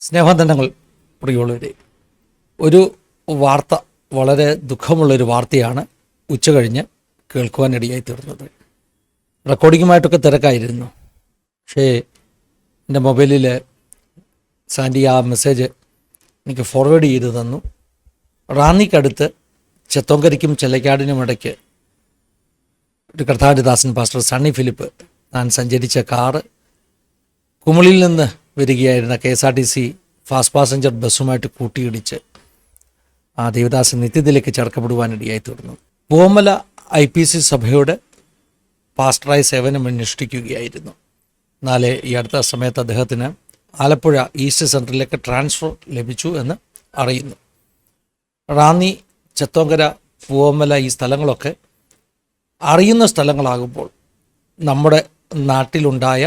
സ്നേഹവന്ദനങ്ങൾ പ്രിയമുള്ളവരെ ഒരു വാർത്ത വളരെ ദുഃഖമുള്ളൊരു വാർത്തയാണ് ഉച്ച കഴിഞ്ഞ് കേൾക്കുവാനിടയായി തീർന്നത്. റെക്കോർഡിങ്ങുമായിട്ടൊക്കെ തിരക്കായിരുന്നു. പക്ഷേ എന്റെ മൊബൈലിൽ സാൻഡി ആ മെസ്സേജ് എനിക്ക് ഫോർവേഡ് ചെയ്ത് തന്നു. റാന്നിക്കടുത്ത് ചെത്തോങ്കരിക്കും ചെല്ലക്കാടിനും ഇടയ്ക്ക് ഒരു കർത്താവിദാസൻ പാസ്റ്റർ സണ്ണി ഫിലിപ്പ് താൻ സഞ്ചരിച്ച കാറ് കുമളിയിൽ നിന്ന് വരികയായിരുന്ന K S R T C fast passenger ബസ്സുമായിട്ട് കൂട്ടിയിടിച്ച് ആ ദേവദാസൻ നിത്യത്തിലേക്ക് ചേർക്കപ്പെടുവാനിടയായി തീർന്നു. പൂമല ഐ പി സി സഭയുടെ പാസ്റ്ററായി സേവനം അനുഷ്ഠിക്കുകയായിരുന്നു. എന്നാലെ ഈ അടുത്ത സമയത്ത് അദ്ദേഹത്തിന് ആലപ്പുഴ ഈസ്റ്റ് സെന്ററിലേക്ക് ട്രാൻസ്ഫർ ലഭിച്ചു എന്ന് അറിയുന്നു. റാന്നി ചെത്തോങ്കര പൂവമ്മല ഈ സ്ഥലങ്ങളൊക്കെ അറിയുന്ന സ്ഥലങ്ങളാകുമ്പോൾ നമ്മുടെ നാട്ടിലുണ്ടായ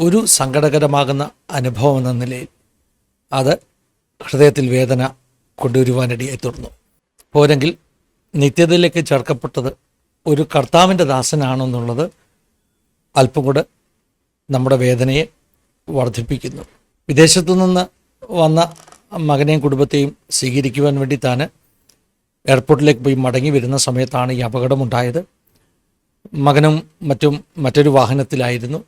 ഒരു സങ്കടകരമാകുന്ന അനുഭവം എന്ന നിലയിൽ അത് ഹൃദയത്തിൽ വേദന കൊണ്ടുവരുവാനിടയായി തീർന്നു പോരെങ്കിൽ നിത്യതയിലേക്ക് ചേർക്കപ്പെട്ടത് ഒരു കർത്താവിന്റെ ദാസനാണെന്നുള്ളത് അല്പം കൂടെ നമ്മുടെ വേദനയെ വർദ്ധിപ്പിക്കുന്നു. വിദേശത്തു നിന്ന് വന്ന മകനെയും കുടുംബത്തെയും സ്വീകരിക്കുവാൻ വേണ്ടി താൻ എയർപോർട്ടിലേക്ക് പോയി മടങ്ങി വരുന്ന സമയത്താണ് ഈ അപകടമുണ്ടായത്. മകനും മറ്റും മറ്റൊരു വാഹനത്തിലായിരുന്നു.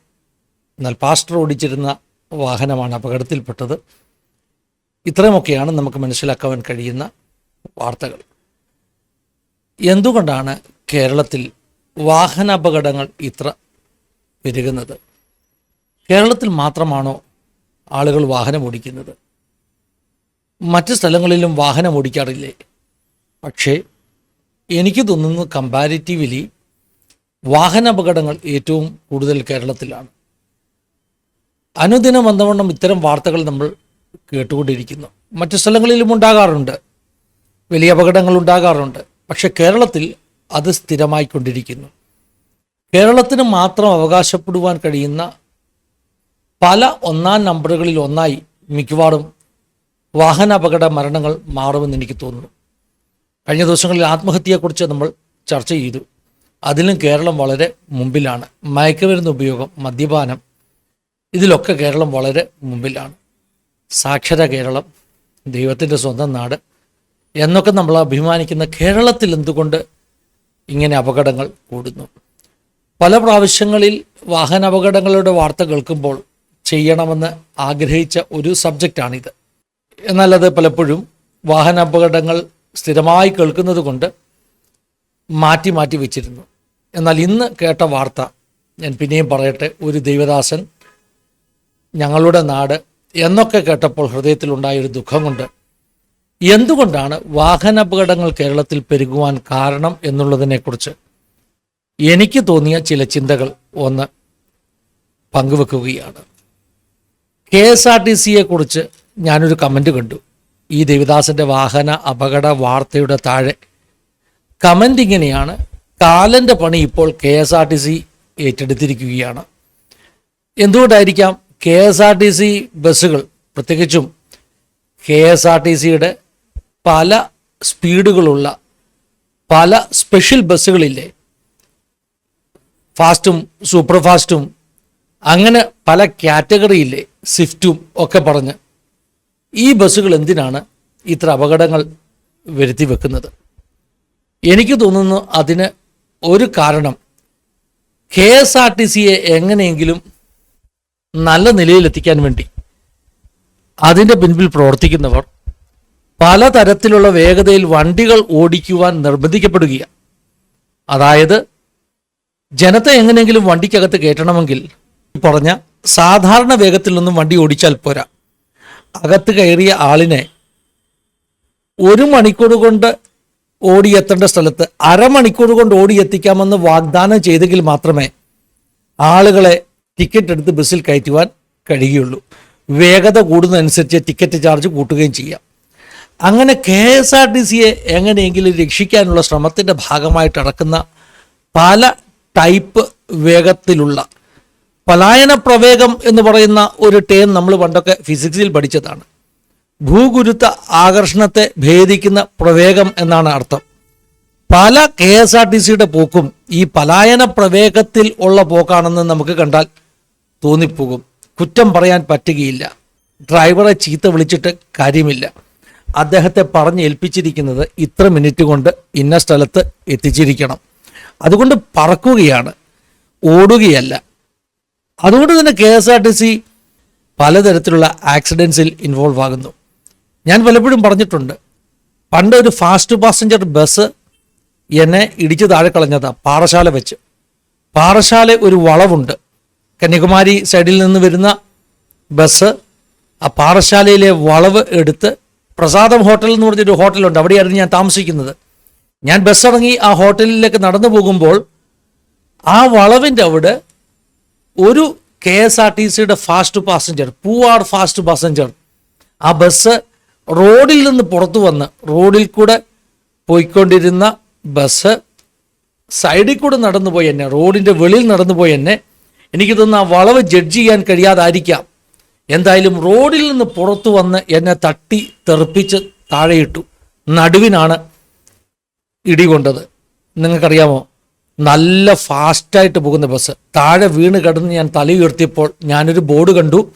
എന്നാൽ പാസ്റ്റർ ഓടിച്ചിരുന്ന വാഹനമാണ് അപകടത്തിൽപ്പെട്ടത്. ഇത്രയുമൊക്കെയാണ് നമുക്ക് മനസ്സിലാക്കാൻ കഴിയുന്ന വാർത്തകൾ. എന്തുകൊണ്ടാണ് കേരളത്തിൽ വാഹനാപകടങ്ങൾ ഇത്ര പെരുകുന്നത്? കേരളത്തിൽ മാത്രമാണോ ആളുകൾ വാഹനം ഓടിക്കുന്നത്? മറ്റ് സ്ഥലങ്ങളിലും വാഹനം ഓടിക്കാറില്ലേ? പക്ഷേ എനിക്ക് തോന്നുന്നു കമ്പാരിറ്റീവ്ലി വാഹനാപകടങ്ങൾ ഏറ്റവും കൂടുതൽ കേരളത്തിലാണ്. അനുദിനം വന്നവണ്ണം ഇത്തരം വാർത്തകൾ നമ്മൾ കേട്ടുകൊണ്ടിരിക്കുന്നു. മറ്റു സ്ഥലങ്ങളിലും ഉണ്ടാകാറുണ്ട്. വലിയ അപകടങ്ങൾ ഉണ്ടാകാറുണ്ട്. പക്ഷെ കേരളത്തിൽ അത് സ്ഥിരമായിക്കൊണ്ടിരിക്കുന്നു. കേരളത്തിന് മാത്രം അവകാശപ്പെടുവാൻ കഴിയുന്ന പല ഒന്നാം നമ്പറുകളിൽ ഒന്നായി മിക്കവാറും വാഹനാപകട മരണങ്ങൾ മാറുമെന്ന് എനിക്ക് തോന്നുന്നു. കഴിഞ്ഞ ദിവസങ്ങളിൽ ആത്മഹത്യയെക്കുറിച്ച് നമ്മൾ ചർച്ച ചെയ്തു. അതിലും കേരളം വളരെ മുമ്പിലാണ്. മയക്കുമരുന്ന് ഉപയോഗം മദ്യപാനം ഇതിലൊക്കെ കേരളം വളരെ മുമ്പിലാണ്. സാക്ഷര കേരളം ദൈവത്തിന്റെ സ്വന്തം നാട് എന്നൊക്കെ നമ്മൾ അഭിമാനിക്കുന്ന കേരളത്തിൽ എന്തുകൊണ്ട് ഇങ്ങനെ അപകടങ്ങൾ കൂടുന്നു? പല പ്രാവശ്യങ്ങളിൽ വാഹനാപകടങ്ങളുടെ വാർത്ത കേൾക്കുമ്പോൾ ചെയ്യണമെന്ന് ആഗ്രഹിച്ച ഒരു സബ്ജക്റ്റാണിത്. എന്നാൽ അത് പലപ്പോഴും വാഹനാപകടങ്ങൾ സ്ഥിരമായി കേൾക്കുന്നത് കൊണ്ട് മാറ്റി മാറ്റി വെച്ചിരുന്നു. എന്നാൽ ഇന്ന് കേട്ട വാർത്ത ഞാൻ പിന്നെയും പറയട്ടെ ഒരു ദൈവദാസൻ ഞങ്ങളുടെ നാട് എന്നൊക്കെ കേട്ടപ്പോൾ ഹൃദയത്തിലുണ്ടായൊരു ദുഃഖം കൊണ്ട് എന്തുകൊണ്ടാണ് വാഹനാപകടങ്ങൾ കേരളത്തിൽ പെരുകുവാൻ കാരണം എന്നുള്ളതിനെക്കുറിച്ച് എനിക്ക് തോന്നിയ ചില ചിന്തകൾ ഒന്ന് പങ്കുവെക്കുകയാണ്. കെ എസ് ആർ ടി സിയെ കുറിച്ച് ഞാനൊരു കമന്റ് കണ്ടു. ഈ ദേവിദാസന്റെ വാഹന അപകട വാർത്തയുടെ താഴെ കമന്റ് ഇങ്ങനെയാണ് കാലന്റെ പണി ഇപ്പോൾ K S R T C ഏറ്റെടുത്തിരിക്കുകയാണ്. എന്തുകൊണ്ടായിരിക്കാം K S R T C ബസ്സുകൾ പ്രത്യേകിച്ചും കെ എസ് ആർ ടി സിയുടെ പല സ്പീഡുകളുള്ള പല സ്പെഷ്യൽ ബസ്സുകളില്ലേ? ഫാസ്റ്റും സൂപ്പർ ഫാസ്റ്റും അങ്ങനെ പല കാറ്റഗറിയില്ലേ സ്വിഫ്റ്റും ഒക്കെ പറഞ്ഞ് ഈ ബസ്സുകൾ എന്തിനാണ് ഇത്ര അപകടങ്ങൾ വരുത്തി വെക്കുന്നത്? എനിക്ക് തോന്നുന്നു അതിന് ഒരു കാരണം കെ എസ് ആർ ടി സിയെ എങ്ങനെയെങ്കിലും നല്ല നിലയിലെത്തിക്കാൻ വേണ്ടി. അതിന്റെ പിൻപിൽ പ്രവർത്തിക്കുന്നവർ പലതരത്തിലുള്ള വേഗതയിൽ വണ്ടികൾ ഓടിക്കുവാൻ നിർബന്ധിക്കപ്പെടുകയാണ്. അതായത് ജനത്തെ എങ്ങനെയെങ്കിലും വണ്ടിക്കകത്ത് കയറ്റണമെങ്കിൽ പറഞ്ഞ സാധാരണ വേഗത്തിൽ നിന്നും വണ്ടി ഓടിച്ചാൽ പോരാ. അകത്ത് കയറിയ ആളിനെ ഒരു മണിക്കൂർ കൊണ്ട് ഓടിയെത്തേണ്ട സ്ഥലത്ത് അരമണിക്കൂർ കൊണ്ട് ഓടിയെത്തിക്കാമെന്ന് വാഗ്ദാനം ചെയ്തെങ്കിൽ മാത്രമേ ആളുകളെ ടിക്കറ്റ് എടുത്ത് ബസ്സിൽ കയറ്റുവാൻ കഴിയുള്ളൂ. വേഗത കൂടുന്നതനുസരിച്ച് ടിക്കറ്റ് ചാർജ് കൂട്ടുകയും ചെയ്യാം. അങ്ങനെ കെ എസ് ആർ ടി സിയെ എങ്ങനെയെങ്കിലും രക്ഷിക്കാനുള്ള ശ്രമത്തിന്റെ ഭാഗമായിട്ട് നടക്കുന്ന പല ടൈപ്പ് വേഗത്തിലുള്ള പലായന പ്രവേഗം എന്ന് പറയുന്ന ഒരു ടേം നമ്മൾ പണ്ടൊക്കെ ഫിസിക്സിൽ പഠിച്ചതാണ്. ഭൂഗുരുത്ത ആകർഷണത്തെ ഭേദിക്കുന്ന പ്രവേഗം എന്നാണ് അർത്ഥം. പല കെ എസ് ആർ ടി സിയുടെ പോക്കും ഈ പലായന പ്രവേഗത്തിൽ ഉള്ള പോക്കാണെന്ന് നമുക്ക് കണ്ടാൽ തോന്നിപ്പോകും. കുറ്റം പറയാൻ പറ്റുകയില്ല. ഡ്രൈവറെ ചീത്ത വിളിച്ചിട്ട് കാര്യമില്ല. അദ്ദേഹത്തെ പറഞ്ഞ് ഏൽപ്പിച്ചിരിക്കുന്നത് ഇത്ര മിനിറ്റ് കൊണ്ട് ഇന്ന സ്ഥലത്ത് എത്തിച്ചിരിക്കണം. അതുകൊണ്ട് പറക്കുകയാണ്. ഓടുകയല്ല. അതുകൊണ്ട് തന്നെ K S R T C പലതരത്തിലുള്ള ആക്സിഡൻസിൽ ഇൻവോൾവ് ആകുന്നു. ഞാൻ പലപ്പോഴും പറഞ്ഞിട്ടുണ്ട് പണ്ട് ഒരു ഫാസ്റ്റ് പാസഞ്ചർ ബസ് എന്നെ ഇടിച്ചു താഴെ കളഞ്ഞതാണ് പാറശാല വെച്ച്. പാറശാല ഒരു വളവുണ്ട്. കന്യാകുമാരി സൈഡിൽ നിന്ന് വരുന്ന ബസ് ആ പാറശാലയിലെ വളവ് എടുത്ത് പ്രസാദം ഹോട്ടൽ എന്ന് പറഞ്ഞൊരു ഹോട്ടലുണ്ട്. അവിടെയായിരുന്നു ഞാൻ താമസിക്കുന്നത്. ഞാൻ ബസ് ഇറങ്ങി ആ ഹോട്ടലിലേക്ക് നടന്നു പോകുമ്പോൾ ആ വളവിന്റെ അവിടെ ഒരു കെ എസ് ആർ ടി സിയുടെ fast passenger Poovar fast passenger. ആ ബസ് റോഡിൽ നിന്ന് പുറത്തു വന്ന് റോഡിൽ കൂടെ പോയിക്കൊണ്ടിരുന്ന ബസ് സൈഡിൽ കൂടെ നടന്നുപോയി എന്നെ റോഡിന്റെ വെളിയിൽ നടന്നുപോയി എന്നെ എനിക്ക് തോന്നുന്നു ആ വളവ് ജഡ്ജ് ചെയ്യാൻ കഴിയാതായിരിക്കാം. എന്തായാലും റോഡിൽ നിന്ന് പുറത്തു വന്ന് എന്നെ തട്ടി തെറിപ്പിച്ച് താഴെയിട്ടു. നടുവിനാണ് ഇടികൊണ്ടത് നിങ്ങൾക്കറിയാമോ? നല്ല ഫാസ്റ്റായിട്ട് പോകുന്ന ബസ്. താഴെ വീണ് കിടന്ന് ഞാൻ തല ഉയർത്തിയപ്പോൾ ഞാനൊരു ബോർഡ് കണ്ടു.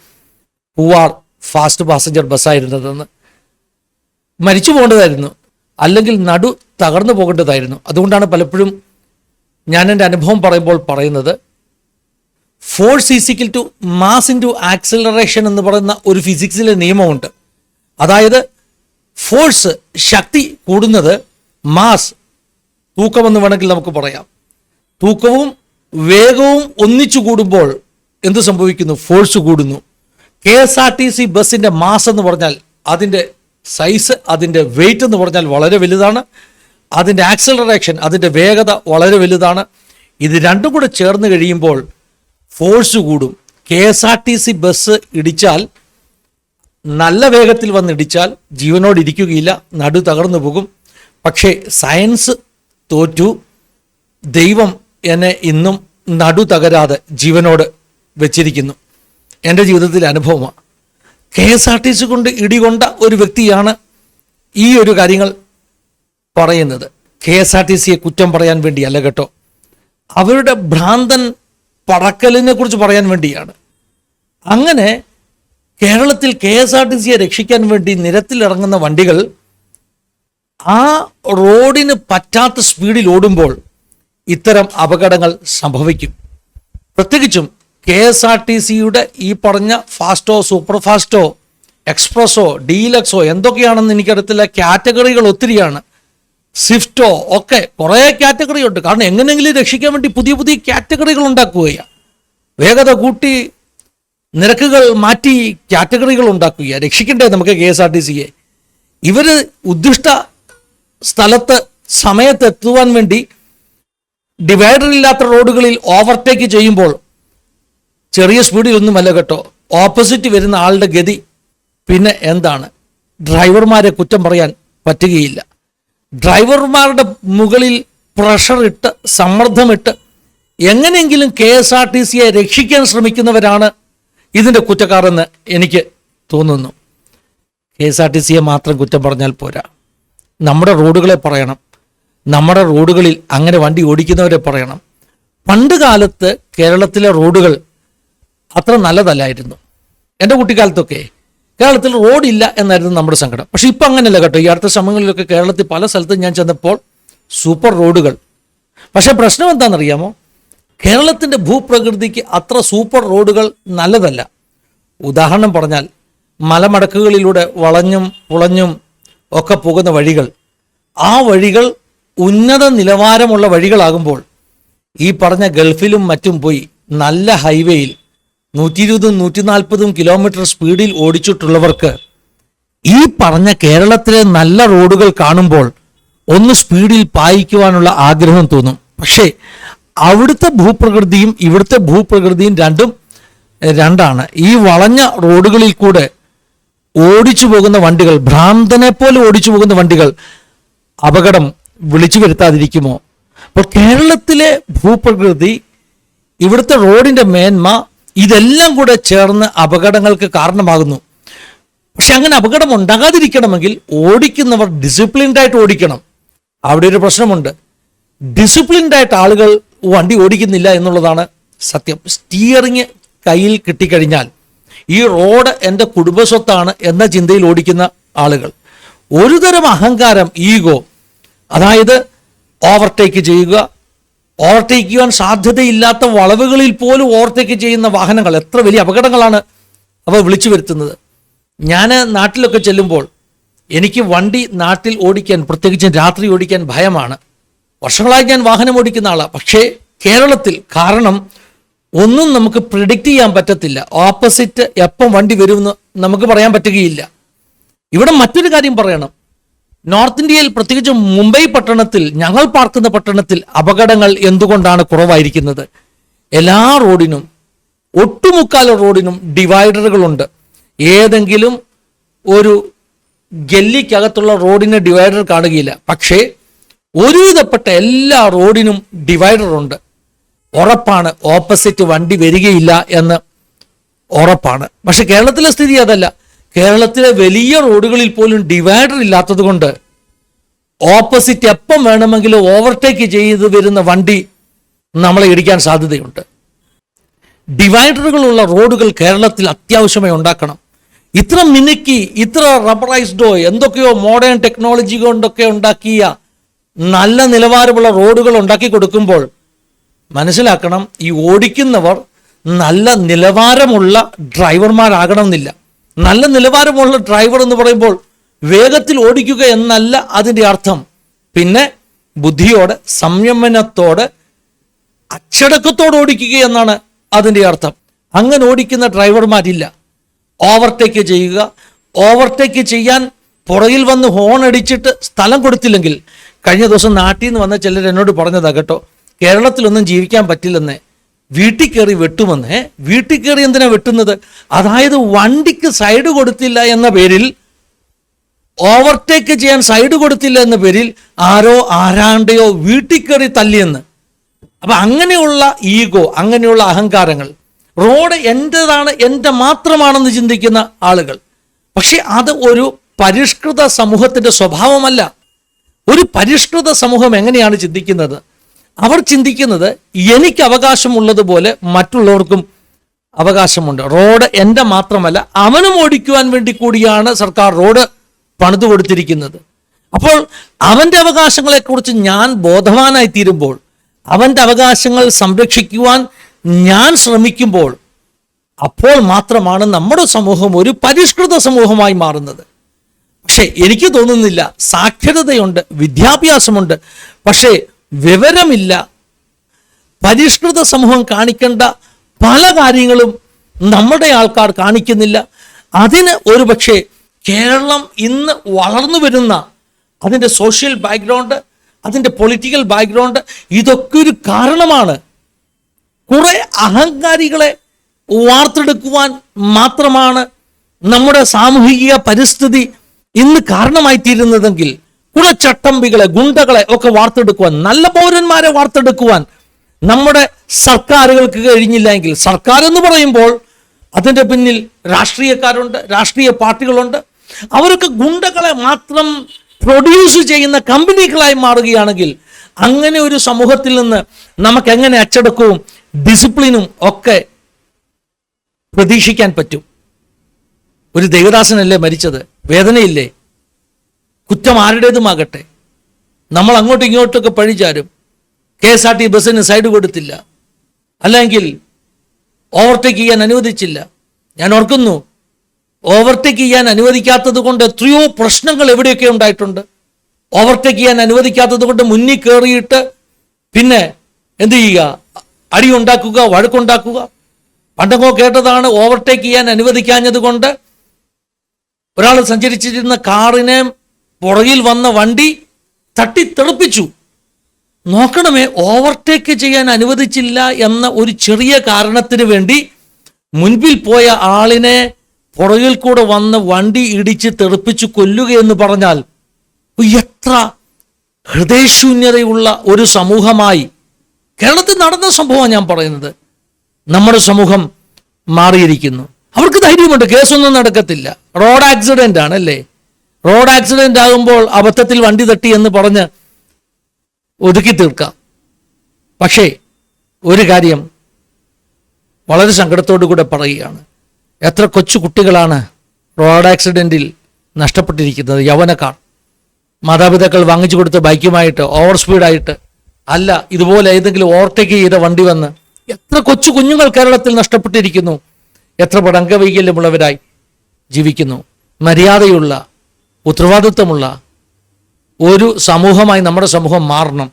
പൂവാർ ഫാസ്റ്റ് പാസഞ്ചർ ബസ്സായിരുന്നതെന്ന് മരിച്ചു പോകേണ്ടതായിരുന്നു. അല്ലെങ്കിൽ നടു തകർന്നു പോകേണ്ടതായിരുന്നു. അതുകൊണ്ടാണ് പലപ്പോഴും ഞാൻ എന്റെ അനുഭവം പറയുമ്പോൾ പറയുന്നത്. Force is equal to mass into acceleration എന്ന് പറയുന്ന ഒരു ഫിസിക്സിലെ നിയമമുണ്ട്. അതായത് ഫോഴ്സ് ശക്തി കൂടുന്നത് മാസ് തൂക്കമെന്ന് വേണമെങ്കിൽ നമുക്ക് പറയാം. തൂക്കവും വേഗവും ഒന്നിച്ചു കൂടുമ്പോൾ എന്ത് സംഭവിക്കുന്നു? ഫോഴ്സ് കൂടുന്നു. K S R T C ബസ്സിന്റെ മാസ് എന്ന് പറഞ്ഞാൽ അതിന്റെ സൈസ് അതിന്റെ വെയിറ്റ് എന്ന് പറഞ്ഞാൽ വളരെ വലുതാണ്. അതിന്റെ ആക്സിലറേഷൻ അതിന്റെ വേഗത വളരെ വലുതാണ്. ഇത് രണ്ടും കൂടെ ചേർന്ന് കഴിയുമ്പോൾ ഫോഴ്സ് കൂടും. K S R T C bus ഇടിച്ചാൽ നല്ല വേഗത്തിൽ വന്ന് ഇടിച്ചാൽ ജീവനോട് ഇരിക്കുകയില്ല നടു തകർന്നു പോകും. പക്ഷേ സയൻസ് തോറ്റു. ദൈവം എന്നെ ഇന്നും നടു തകരാതെ ജീവനോട് വെച്ചിരിക്കുന്നു. എന്റെ ജീവിതത്തിലെ അനുഭവമാണ് K S R T C കൊണ്ട് ഇടികൊണ്ട ഒരു വ്യക്തിയാണ് ഈ ഒരു കാര്യങ്ങൾ പറയുന്നത്. കെ എസ് ആർ ടി സിയെ കുറ്റം പറയാൻ വേണ്ടിയല്ല കേട്ടോ. അവരുടെ ഭ്രാന്തൻ പറക്കലിനെ കുറിച്ച് പറയാൻ വേണ്ടിയാണ്. അങ്ങനെ കേരളത്തിൽ കെ എസ് ആർ ടി സിയെ രക്ഷിക്കാൻ വേണ്ടി നിരത്തിലിറങ്ങുന്ന വണ്ടികൾ ആ റോഡിന് പറ്റാത്ത സ്പീഡിൽ ഓടുമ്പോൾ ഇത്തരം അപകടങ്ങൾ സംഭവിക്കും. പ്രത്യേകിച്ചും കെ എസ് ആർ ടി സിയുടെ ഈ പറഞ്ഞ ഫാസ്റ്റോ സൂപ്പർ ഫാസ്റ്റോ എക്സ്പ്രസ്സോ ഡീലക്സോ എന്തൊക്കെയാണെന്ന് എനിക്കറിയത്തില്ല. കാറ്റഗറികൾ ഒത്തിരിയാണ്. സ്വിഫ്റ്റോ ഒക്കെ കുറേ കാറ്റഗറി ഉണ്ട് കാരണം എങ്ങനെയെങ്കിലും രക്ഷിക്കാൻ വേണ്ടി പുതിയ പുതിയ കാറ്റഗറികൾ ഉണ്ടാക്കുകയാണ് വേഗത കൂട്ടി നിരക്കുകൾ മാറ്റി കാറ്റഗറികൾ ഉണ്ടാക്കുകയാണ് രക്ഷിക്കണ്ടേ നമുക്ക് കെ എസ് ആർ ടി സിയെ. ഇവർ ഉദ്ദിഷ്ട സ്ഥലത്ത് സമയത്ത് എത്തുവാൻ വേണ്ടി ഡിവൈഡർ ഇല്ലാത്ത റോഡുകളിൽ ഓവർടേക്ക് ചെയ്യുമ്പോൾ ചെറിയ സ്പീഡിൽ സ്പീഡിലൊന്നുമല്ല കേട്ടോ. ഓപ്പോസിറ്റ് വരുന്ന ആളുടെ ഗതി പിന്നെ എന്താണ്? ഡ്രൈവർമാരെ കുറ്റം പറയാൻ പറ്റുകയില്ല. ഡ്രൈവർമാരുടെ മുകളിൽ പ്രഷർ ഇട്ട് സമ്മർദ്ദമിട്ട് എങ്ങനെയെങ്കിലും കെ എസ് ആർ ടി സിയെ രക്ഷിക്കാൻ ശ്രമിക്കുന്നവരാണ് ഇതിന്റെ കുറ്റക്കാരെന്ന് എനിക്ക് തോന്നുന്നു. കെ എസ് ആർ ടി സിയെ മാത്രം കുറ്റം പറഞ്ഞാൽ പോരാ. നമ്മുടെ റോഡുകളെ പറയണം. നമ്മുടെ റോഡുകളിൽ അങ്ങനെ വണ്ടി ഓടിക്കുന്നവരെ പറയണം. പണ്ട് കാലത്ത് കേരളത്തിലെ റോഡുകൾ അത്ര നല്ലതല്ലായിരുന്നു. എന്റെ കുട്ടിക്കാലത്തൊക്കെ കേരളത്തിൽ റോഡില്ല എന്നായിരുന്നു നമ്മുടെ സങ്കടം. പക്ഷെ ഇപ്പം അങ്ങനെയല്ല കേട്ടോ. ഈ അടുത്ത സമയങ്ങളിലൊക്കെ കേരളത്തിൽ പല സ്ഥലത്തും ഞാൻ ചെന്നപ്പോൾ സൂപ്പർ റോഡുകൾ. പക്ഷേ പ്രശ്നം എന്താണെന്നറിയാമോ? കേരളത്തിന്റെ ഭൂപ്രകൃതിക്ക് അത്ര സൂപ്പർ റോഡുകൾ നല്ലതല്ല. ഉദാഹരണം പറഞ്ഞാൽ മലമടക്കുകളിലൂടെ വളഞ്ഞും പുളഞ്ഞും ഒക്കെ പോകുന്ന വഴികൾ. ആ വഴികൾ ഉന്നത നിലവാരമുള്ള വഴികളാകുമ്പോൾ ഈ പറഞ്ഞ ഗൾഫിലും മറ്റും പോയി നല്ല ഹൈവേയിൽ നൂറ്റി ഇരുപതും നൂറ്റി നാൽപ്പതും കിലോമീറ്റർ സ്പീഡിൽ ഓടിച്ചിട്ടുള്ളവർക്ക് ഈ പറഞ്ഞ കേരളത്തിലെ നല്ല റോഡുകൾ കാണുമ്പോൾ ഒന്ന് സ്പീഡിൽ പായിക്കുവാനുള്ള ആഗ്രഹം തോന്നും. പക്ഷേ അവിടുത്തെ ഭൂപ്രകൃതിയും ഇവിടുത്തെ ഭൂപ്രകൃതിയും രണ്ടും രണ്ടാണ്. ഈ വളഞ്ഞ റോഡുകളിൽ കൂടെ ഓടിച്ചു പോകുന്ന വണ്ടികൾ ഭ്രാന്തനെ പോലെ ഓടിച്ചു പോകുന്ന വണ്ടികൾ അപകടം വിളിച്ചു വരുത്താതിരിക്കുമോ? അപ്പോൾ കേരളത്തിലെ ഭൂപ്രകൃതി ഇവിടുത്തെ റോഡിന്റെ മേന്മ ഇതെല്ലാം കൂടെ ചേർന്ന് അപകടങ്ങൾക്ക് കാരണമാകുന്നു. പക്ഷെ അങ്ങനെ അപകടം ഉണ്ടാകാതിരിക്കണമെങ്കിൽ ഓടിക്കുന്നവർ ഡിസിപ്ലിൻഡ് ആയിട്ട് ഓടിക്കണം. അവിടെ ഒരു പ്രശ്നമുണ്ട്. ഡിസിപ്ലിൻഡ് ആയിട്ട് ആളുകൾ വണ്ടി ഓടിക്കുന്നില്ല എന്നുള്ളതാണ് സത്യം. സ്റ്റിയറിങ് കയ്യിൽ കിട്ടിക്കഴിഞ്ഞാൽ ഈ റോഡ് എന്റെ കുടുംബസ്വത്താണ് എന്ന ചിന്തയിൽ ഓടിക്കുന്ന ആളുകൾ. ഒരുതരം അഹങ്കാരം ഈഗോ അതായത് ഓവർടേക്ക് ചെയ്യുക ഓവർടേക്ക് സാധ്യതയില്ലാത്ത വളവുകളിൽ പോലും ഓവർടേക്ക് ചെയ്യുന്ന വാഹനങ്ങൾ എത്ര വലിയ അപകടങ്ങളാണ് അവ വിളിച്ചു വരുത്തുന്നത്. ഞാൻ നാട്ടിലൊക്കെ ചെല്ലുമ്പോൾ എനിക്ക് വണ്ടി നാട്ടിൽ ഓടിക്കാൻ പ്രത്യേകിച്ച് രാത്രി ഓടിക്കാൻ ഭയമാണ്. വർഷങ്ങളായി ഞാൻ വാഹനം ഓടിക്കുന്ന ആളാണ് പക്ഷേ കേരളത്തിൽ കാരണം ഒന്നും നമുക്ക് പ്രിഡിക്റ്റ് ചെയ്യാൻ പറ്റത്തില്ല. ഓപ്പോസിറ്റ് എപ്പം വണ്ടി വരുമെന്ന് നമുക്ക് പറയാൻ പറ്റുകയില്ല. ഇവിടെ മറ്റൊരു കാര്യം പറയണം. നോർത്ത് ഇന്ത്യയിൽ പ്രത്യേകിച്ച് മുംബൈ പട്ടണത്തിൽ ഞങ്ങൾ പാർക്കുന്ന പട്ടണത്തിൽ അപകടങ്ങൾ എന്തുകൊണ്ടാണ് കുറവായിരിക്കുന്നത്? എല്ലാ റോഡിനും ഒട്ടുമുക്കാൽ റോഡിനും ഡിവൈഡറുകളുണ്ട്. ഏതെങ്കിലും ഒരു ഗല്ലിക്കകത്തുള്ള റോഡിന് ഡിവൈഡർ കാണുകയില്ല. പക്ഷേ ഒരുവിധപ്പെട്ട എല്ലാ റോഡിനും ഡിവൈഡർ ഉണ്ട് ഉറപ്പാണ് ഓപ്പോസിറ്റ് വണ്ടി വരികയില്ല എന്ന് ഉറപ്പാണ്. പക്ഷെ കേരളത്തിലെ സ്ഥിതി അതല്ല. കേരളത്തിലെ വലിയ റോഡുകളിൽ പോലും ഡിവൈഡർ ഇല്ലാത്തത് കൊണ്ട് ഓപ്പോസിറ്റ് എപ്പം വേണമെങ്കിലും ഓവർടേക്ക് ചെയ്ത് വരുന്ന വണ്ടി നമ്മളെ ഇടിക്കാൻ സാധ്യതയുണ്ട്. ഡിവൈഡറുകളുള്ള റോഡുകൾ കേരളത്തിൽ അത്യാവശ്യമായി ഉണ്ടാക്കണം. ഇത്ര മിനുക്കി ഇത്ര റബ്ബറൈസ്ഡോ എന്തൊക്കെയോ മോഡേൺ ടെക്നോളജി കൊണ്ടൊക്കെ ഉണ്ടാക്കിയ നല്ല നിലവാരമുള്ള റോഡുകൾ ഉണ്ടാക്കി കൊടുക്കുമ്പോൾ മനസ്സിലാക്കണം ഈ ഓടിക്കുന്നവർ നല്ല നിലവാരമുള്ള ഡ്രൈവർമാരാകണമെന്നില്ല. നല്ല നിലവാരമുള്ള ഡ്രൈവർ എന്ന് പറയുമ്പോൾ വേഗത്തിൽ ഓടിക്കുക എന്നല്ല അതിന്റെ അർത്ഥം. പിന്നെ ബുദ്ധിയോടെ സംയമനത്തോടെ അച്ചടക്കത്തോടെ ഓടിക്കുക എന്നാണ് അതിന്റെ അർത്ഥം. അങ്ങനെ ഓടിക്കുന്ന ഡ്രൈവർമാരില്ല ഓവർടേക്ക് ചെയ്യുക. ഓവർടേക്ക് ചെയ്യാൻ പുറകിൽ വന്ന് ഹോൺ അടിച്ചിട്ട് സ്ഥലം കൊടുത്തില്ലെങ്കിൽ കഴിഞ്ഞ ദിവസം നാട്ടിൽ നിന്ന് വന്ന ചിലർ എന്നോട് പറഞ്ഞതാ കേട്ടോ കേരളത്തിലൊന്നും ജീവിക്കാൻ പറ്റില്ലെന്ന്. വീട്ടിൽ കയറി വെട്ടുമെന്ന്. വീട്ടിൽ കയറി എന്തിനാ വെട്ടുന്നത്? അതായത് വണ്ടിക്ക് സൈഡ് കൊടുത്തില്ല എന്ന പേരിൽ ഓവർടേക്ക് ചെയ്യാൻ സൈഡ് കൊടുത്തില്ല എന്ന പേരിൽ ആരോ ആരാണ്ടയോ വീട്ടിൽ കയറി തല്ലിയെന്ന്. അപ്പൊ അങ്ങനെയുള്ള ഈഗോ അങ്ങനെയുള്ള അഹങ്കാരങ്ങൾ റോഡ് എന്റെതാണ് എന്റെ മാത്രമാണെന്ന് ചിന്തിക്കുന്ന ആളുകൾ. പക്ഷെ അത് ഒരു പരിഷ്കൃത സമൂഹത്തിന്റെ സ്വഭാവമല്ല. ഒരു പരിഷ്കൃത സമൂഹം എങ്ങനെയാണ് ചിന്തിക്കുന്നത്? അവർ ചിന്തിക്കുന്നത് എനിക്ക് അവകാശമുള്ളതുപോലെ മറ്റുള്ളവർക്കും അവകാശമുണ്ട്. റോഡ് എന്റെ മാത്രമല്ല അവനും ഓടിക്കുവാൻ വേണ്ടി കൂടിയാണ് സർക്കാർ റോഡ് പണിതു കൊടുത്തിരിക്കുന്നത് അപ്പോൾ അവന്റെ അവകാശങ്ങളെക്കുറിച്ച് ഞാൻ ബോധവാനായി തീരുമ്പോൾ അവന്റെ അവകാശങ്ങൾ സംരക്ഷിക്കുവാൻ ഞാൻ ശ്രമിക്കുമ്പോൾ അപ്പോൾ മാത്രമാണ് നമ്മുടെ സമൂഹം ഒരു പരിഷ്കൃത സമൂഹമായി മാറുന്നത്. പക്ഷേ എനിക്ക് തോന്നുന്നില്ല സാക്ഷരതയുണ്ട് വിദ്യാഭ്യാസമുണ്ട്. പക്ഷേ വിവരമില്ല. പരിഷ്കൃത സമൂഹം കാണിക്കേണ്ട പല കാര്യങ്ങളും നമ്മുടെ ആൾക്കാർ കാണിക്കുന്നില്ല. അതിന് ഒരുപക്ഷെ കേരളം ഇന്ന് വളർന്നു വരുന്ന അതിന്റെ സോഷ്യൽ ബാക്ക്ഗ്രൗണ്ട് അതിന്റെ പൊളിറ്റിക്കൽ ബാക്ക്ഗ്രൗണ്ട് ഇതൊക്കെ ഒരു കാരണമാണ്. കുറേ അഹങ്കാരികളെ വാർത്തെടുക്കുവാൻ മാത്രമാണ് നമ്മുടെ സാമൂഹിക പരിസ്ഥിതി ഇന്ന് കാരണമായി തീരുന്നതെങ്കിൽ കുറെ ചട്ടമ്പികളെ ഗുണ്ടകളെ ഒക്കെ വാർത്തെടുക്കുവാൻ നല്ല പൗരന്മാരെ വാർത്തെടുക്കുവാൻ നമ്മുടെ സർക്കാരുകൾക്ക് കഴിഞ്ഞില്ല എങ്കിൽ സർക്കാർ എന്ന് പറയുമ്പോൾ അതിന്റെ പിന്നിൽ രാഷ്ട്രീയക്കാരുണ്ട് രാഷ്ട്രീയ പാർട്ടികളുണ്ട്. അവരൊക്കെ ഗുണ്ടകളെ മാത്രം പ്രൊഡ്യൂസ് ചെയ്യുന്ന കമ്പനികളായി മാറുകയാണെങ്കിൽ അങ്ങനെ ഒരു സമൂഹത്തിൽ നിന്ന് നമുക്ക് എങ്ങനെ അച്ചടക്കവും ഡിസിപ്ലിനും ഒക്കെ പ്രതീക്ഷിക്കാൻ പറ്റും? ഒരു ദേവദാസനല്ലേ മരിച്ചത്? വേദനയില്ലേ? കുറ്റം ആരുടേതുമാകട്ടെ? നമ്മൾ അങ്ങോട്ടും ഇങ്ങോട്ടൊക്കെ പഴിചാരും. കെ എസ് ആർ ടി ബസ്സിന് സൈഡ് കൊടുത്തില്ല. അല്ലെങ്കിൽ ഓവർടേക്ക് ചെയ്യാൻ അനുവദിച്ചില്ല. ഞാൻ ഓർക്കുന്നു ഓവർടേക്ക് ചെയ്യാൻ അനുവദിക്കാത്തത് കൊണ്ട് എത്രയോ പ്രശ്നങ്ങൾ എവിടെയൊക്കെ ഉണ്ടായിട്ടുണ്ട്. ഓവർടേക്ക് ചെയ്യാൻ അനുവദിക്കാത്തത് കൊണ്ട് മുന്നിൽ കയറിയിട്ട് പിന്നെ എന്ത് ചെയ്യുക? അടി ഉണ്ടാക്കുക വഴക്കുണ്ടാക്കുക. പണ്ടങ്ങോ കേട്ടതാണ് ഓവർടേക്ക് ചെയ്യാൻ അനുവദിക്കാഞ്ഞത് കൊണ്ട് ഒരാൾ സഞ്ചരിച്ചിരുന്ന കാറിനെ പുറകിൽ വന്ന വണ്ടി തട്ടി തെറിപ്പിച്ചു. നോക്കണമേ ഓവർടേക്ക് ചെയ്യാൻ അനുവദിച്ചില്ല എന്ന ഒരു ചെറിയ കാരണത്തിന് വേണ്ടി മുൻപിൽ പോയ ആളിനെ പുറകിൽ കൂടെ വന്ന വണ്ടി ഇടിച്ച് തെറിപ്പിച്ച് കൊല്ലുക എന്ന് പറഞ്ഞാൽ എത്ര ഹൃദയശൂന്യതയുള്ള ഒരു സമൂഹമായി. കേരളത്തിൽ നടന്ന സംഭവമാണ് ഞാൻ പറയുന്നത്. നമ്മുടെ സമൂഹം മാറിയിരിക്കുന്നു. അവർക്ക് ധൈര്യമുണ്ട് കേസൊന്നും നടക്കത്തില്ല. റോഡ് ആക്സിഡന്റ് ആണല്ലേ? റോഡ് ആക്സിഡന്റ് ആകുമ്പോൾ അബദ്ധത്തിൽ വണ്ടി തട്ടി എന്ന് പറഞ്ഞ് ഒതുക്കി തീർക്കാം. പക്ഷേ ഒരു കാര്യം വളരെ സങ്കടത്തോടു കൂടെ പറയുകയാണ്. എത്ര കൊച്ചു കുട്ടികളാണ് റോഡ് ആക്സിഡന്റിൽ നഷ്ടപ്പെട്ടിരിക്കുന്നത്. യൗവനക്കാർ. മാതാപിതാക്കൾ വാങ്ങിച്ചു കൊടുത്ത ബൈക്കുമായിട്ട് ഓവർ സ്പീഡായിട്ട്. അല്ല ഇതുപോലെ ഏതെങ്കിലും ഓവർടേക്ക് ചെയ്ത വണ്ടി വന്ന് എത്ര കൊച്ചു കുഞ്ഞുങ്ങൾ കേരളത്തിൽ നഷ്ടപ്പെട്ടിരിക്കുന്നു. എത്ര പടങ്കവൈകല്യമുള്ളവരായി ജീവിക്കുന്നു. മര്യാദയുള്ള ഉത്തരവാദിത്വമുള്ള ഒരു സമൂഹമായി നമ്മുടെ സമൂഹം മാറണം.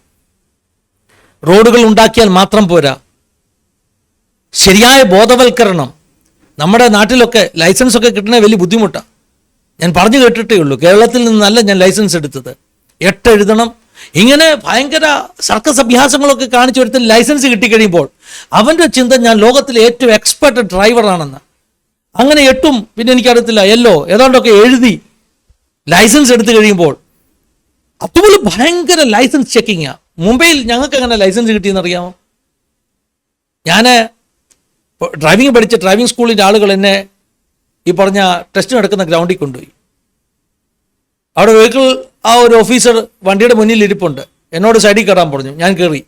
റോഡുകൾ ഉണ്ടാക്കിയാൽ മാത്രം പോരാ. ശരിയായ ബോധവൽക്കരണം. നമ്മുടെ നാട്ടിലൊക്കെ ലൈസൻസ് ഒക്കെ കിട്ടണേ വലിയ ബുദ്ധിമുട്ടാണ് ഞാൻ പറഞ്ഞു കേട്ടിട്ടേ ഉള്ളൂ. കേരളത്തിൽ നിന്നല്ല ഞാൻ ലൈസൻസ് എടുത്തത്. എട്ട് എഴുതണം. ഇങ്ങനെ ഭയങ്കര സർക്കസ് അഭ്യാസങ്ങളൊക്കെ കാണിച്ചു ഒരുത്തൻ ലൈസൻസ് കിട്ടിക്കഴിയുമ്പോൾ അവന്റെ ചിന്ത ഞാൻ ലോകത്തിലെ ഏറ്റവും എക്സ്പെർട്ട് ഡ്രൈവറാണെന്ന് അങ്ങനെ എട്ടും പിന്നെ എനിക്കറിയത്തില്ല. എല്ലോ ഏതാണ്ടൊക്കെ എഴുതി ലൈസൻസ് എടുത്തു കഴിയുമ്പോൾ അതുപോലെ ഭയങ്കര ലൈസൻസ് ചെക്കിങ്ങാണ് മുംബൈയിൽ ഞങ്ങൾക്ക് എങ്ങനെ ലൈസൻസ് കിട്ടിയെന്ന് അറിയാമോ? ഞാൻ ഡ്രൈവിംഗ് പഠിച്ച ഡ്രൈവിംഗ് സ്കൂളിന്റെ ആളുകൾ എന്നെ ഈ പറഞ്ഞ ടെസ്റ്റ് നടക്കുന്ന ഗ്രൗണ്ടിൽ കൊണ്ടുപോയി. അവിടെ വെഹിക്കിൾ ആ ഒരു ഓഫീസർ വണ്ടിയുടെ മുന്നിൽ ഇരിപ്പുണ്ട്. എന്നോട് സൈഡിൽ കയറാൻ പറഞ്ഞു. ഞാൻ കയറി.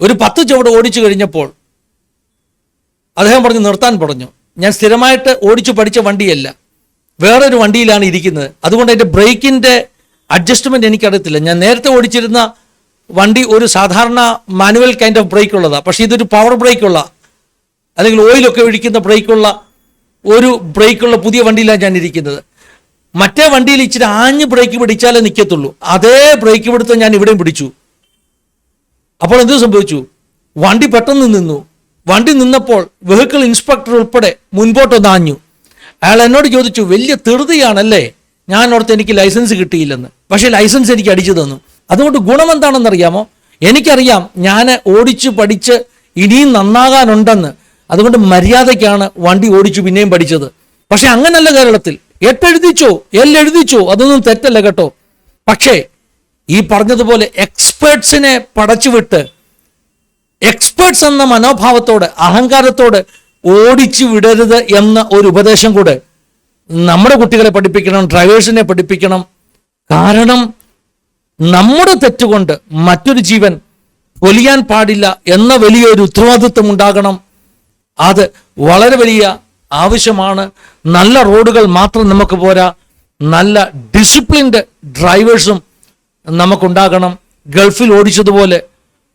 ഒരു പത്ത് ചുവട് ഓടിച്ചു കഴിഞ്ഞപ്പോൾ അദ്ദേഹം പറഞ്ഞു നിർത്താൻ പറഞ്ഞു. ഞാൻ സ്ഥിരമായിട്ട് ഓടിച്ചു പഠിച്ച വണ്ടിയല്ല. വേറൊരു വണ്ടിയിലാണ് ഇരിക്കുന്നത്. അതുകൊണ്ട് അതിന്റെ ബ്രേക്കിന്റെ അഡ്ജസ്റ്റ്മെന്റ് എനിക്കറിയത്തില്ല. ഞാൻ നേരത്തെ ഓടിച്ചിരുന്ന വണ്ടി ഒരു സാധാരണ മാനുവൽ കൈൻഡ് ഓഫ് ബ്രേക്ക് ഉള്ളതാണ് പക്ഷേ ഇതൊരു പവർ ബ്രേക്കുള്ള അല്ലെങ്കിൽ ഓയിലൊക്കെ ഒഴിക്കുന്ന ബ്രേക്കുള്ള ഒരു ബ്രേക്കുള്ള പുതിയ വണ്ടിയിലാണ് ഞാൻ ഇരിക്കുന്നത്. മറ്റേ വണ്ടിയിൽ ഇച്ചിരി ആഞ്ഞ് ബ്രേക്ക് പിടിച്ചാലേ നിൽക്കത്തുള്ളൂ അതേ ബ്രേക്ക് പിടുത്തം ഞാൻ ഇവിടെയും പിടിച്ചു. അപ്പോൾ എന്ത് സംഭവിച്ചു? വണ്ടി പെട്ടെന്ന് നിന്നു. വണ്ടി നിന്നപ്പോൾ വെഹിക്കിൾ ഇൻസ്പെക്ടർ ഉൾപ്പെടെ മുൻപോട്ടൊന്ന് ആഞ്ഞു. അയാൾ എന്നോട് ചോദിച്ചു വലിയ തെറുതിയാണല്ലേ? ഞാൻ ഓർത്ത് എനിക്ക് ലൈസൻസ് കിട്ടിയില്ലെന്ന്. പക്ഷേ ലൈസൻസ് എനിക്ക് അടിച്ചു തന്നു. അതുകൊണ്ട് ഗുണം എന്താണെന്നറിയാമോ? എനിക്കറിയാം ഞാൻ ഓടിച്ച് പഠിച്ച് ഇനിയും നന്നാകാനുണ്ടെന്ന്. അതുകൊണ്ട് മര്യാദയ്ക്കാണ് വണ്ടി ഓടിച്ചു പിന്നെയും പഠിച്ചത്. പക്ഷെ അങ്ങനല്ല കേരളത്തിൽ. എട്ടെഴുതിച്ചോ? എല്ലെഴുതിച്ചോ? അതൊന്നും തെറ്റല്ല കേട്ടോ. പക്ഷേ ഈ പറഞ്ഞതുപോലെ എക്സ്പേർട്സിനെ പടച്ചുവിട്ട് എക്സ്പേർട്സ് എന്ന മനോഭാവത്തോട് അഹങ്കാരത്തോട് ഓടിച്ചു വിടരുത് എന്ന ഒരു ഉപദേശം കൂടെ നമ്മുടെ കുട്ടികളെ പഠിപ്പിക്കണം ഡ്രൈവേഴ്സിനെ പഠിപ്പിക്കണം. കാരണം നമ്മുടെ തെറ്റുകൊണ്ട് മറ്റൊരു ജീവൻ പൊലിയാൻ പാടില്ല എന്ന വലിയൊരു ഉത്തരവാദിത്വം ഉണ്ടാകണം. അത് വളരെ വലിയ ആവശ്യമാണ്. നല്ല റോഡുകൾ മാത്രം നമുക്ക് പോരാ. നല്ല ഡിസിപ്ലിൻഡ് ഡ്രൈവേഴ്സും നമുക്കുണ്ടാകണം. ഗൾഫിൽ ഓടിച്ചതുപോലെ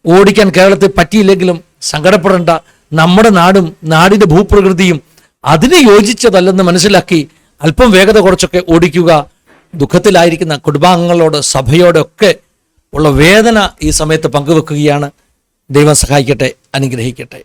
ഓടിക്കാൻ കേരളത്തിൽ പറ്റിയില്ലെങ്കിലും സങ്കടപ്പെടേണ്ട. നമ്മുടെ നാടും നാടിന്റെ ഭൂപ്രകൃതിയും അതിന് യോജിച്ചതല്ലെന്ന് മനസ്സിലാക്കി അല്പം വേഗത കുറച്ചൊക്കെ ഓടിക്കുക. ദുഃഖത്തിലായിരിക്കുന്ന കുടുംബാംഗങ്ങളോട് സഭയോടൊക്കെ ഉള്ള വേദന ഈ സമയത്ത് പങ്കുവെക്കുകയാണ്. ദൈവം സഹായിക്കട്ടെ അനുഗ്രഹിക്കട്ടെ.